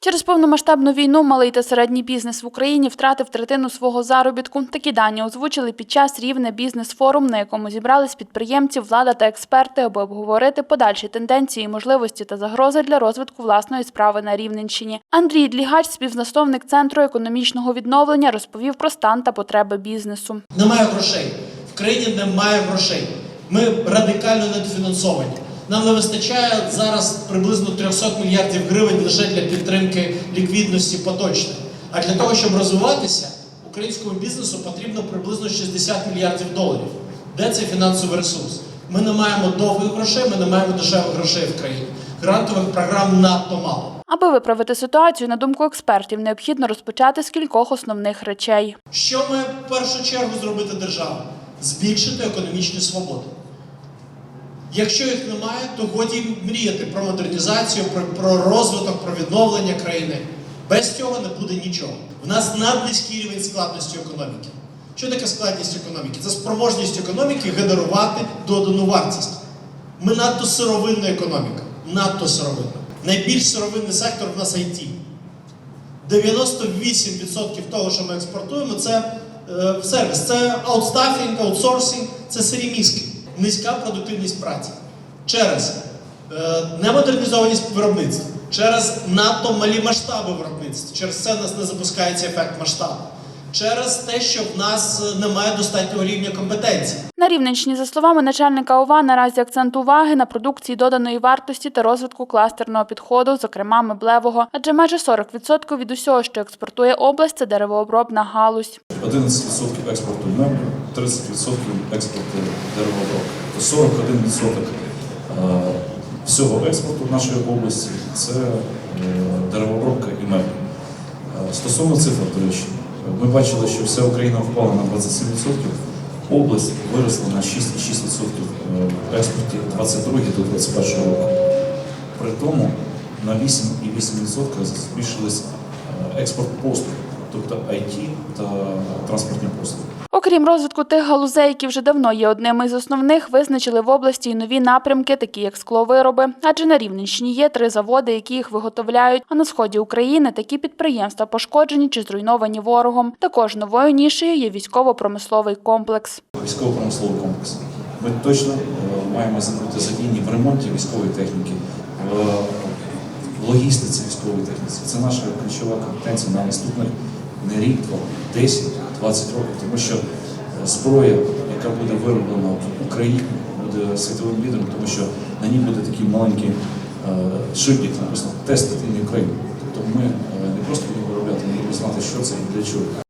Через повномасштабну війну малий та середній бізнес в Україні втратив третину свого заробітку. Такі дані озвучили під час рівне бізнес-форум, на якому зібрались підприємці, влада та експерти, аби обговорити подальші тенденції, можливості та загрози для розвитку власної справи на Рівненщині. Андрій Длігач, співзасновник центру економічного відновлення, розповів про стан та потреби бізнесу. Немає грошей. В країні немає грошей. Ми радикально недофінансовані. Нам не вистачає зараз приблизно 300 мільярдів гривень лише для підтримки ліквідності поточної. А для того, щоб розвиватися, українському бізнесу потрібно приблизно 60 мільярдів доларів. Де цей фінансовий ресурс? Ми не маємо довгих грошей, ми не маємо дешевих грошей в країні. Грантових програм надто мало. Аби виправити ситуацію, на думку експертів, необхідно розпочати з кількох основних речей. Що має в першу чергу зробити держава? Збільшити економічні свободи. Якщо їх немає, то годі мріяти про модернізацію, про, про розвиток, про відновлення країни. Без цього не буде нічого. В нас наднизький рівень складності економіки. Що таке складність економіки? Це спроможність економіки генерувати додану вартість. Ми надто сировинна економіка. Надто сировинна. Найбільш сировинний сектор в нас IT. 98% того, що ми експортуємо, це е, сервіс. Це аутстафінг, аутсорсинг, це сирі мізки. Низька продуктивність праці. Через е, немодернізованість виробництва, через надто малі масштаби виробництва. Через це у нас не запускається ефект масштабу. Через те, що в нас е, немає достатнього рівня компетенцій. На Рівненщині, за словами начальника ОВА, наразі акцент уваги на продукції доданої вартості та розвитку кластерного підходу, зокрема меблевого, адже майже 40% від усього, що експортує область, це деревообробна галузь. 11% експорту меблів, 30% експорту деревообробки. То 41% е, всього експорту нашої області це е, деревообробка і меблі. Стосовно цифр, до речі, ми бачили, що вся Україна впала на 27%, область виросла на 6,6% в експорті 22 до 21 року. При тому на 8,8% збільшились е, експорт послуг, тобто IT та транспортні послуги. Окрім розвитку тих галузей, які вже давно є одними із основних, визначили в області й нові напрямки, такі як скловироби. Адже на Рівненщині є три заводи, які їх виготовляють. А на сході України такі підприємства пошкоджені чи зруйновані ворогом. Також новою нішею є військово-промисловий комплекс. Військово-промисловий комплекс. Ми точно е, маємо бути задіяні в ремонті військової техніки, в логістиці військової техніки. Це наша ключова компетенція на наступних не рік, два, 10, 20 років, тому що е, зброя, яка буде вироблена в Україні, буде світовим лідером, тому що на ній буде такий маленький е, шильдик, написано «Тест Ukraine». Тобто ми е, не просто будемо виробляти, ми будемо знати, що це і для чого.